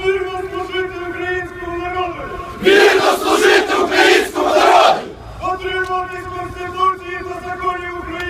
Вірно служити українському народу! Вірно служити українському народу! Отримуватись Конституції та законів України!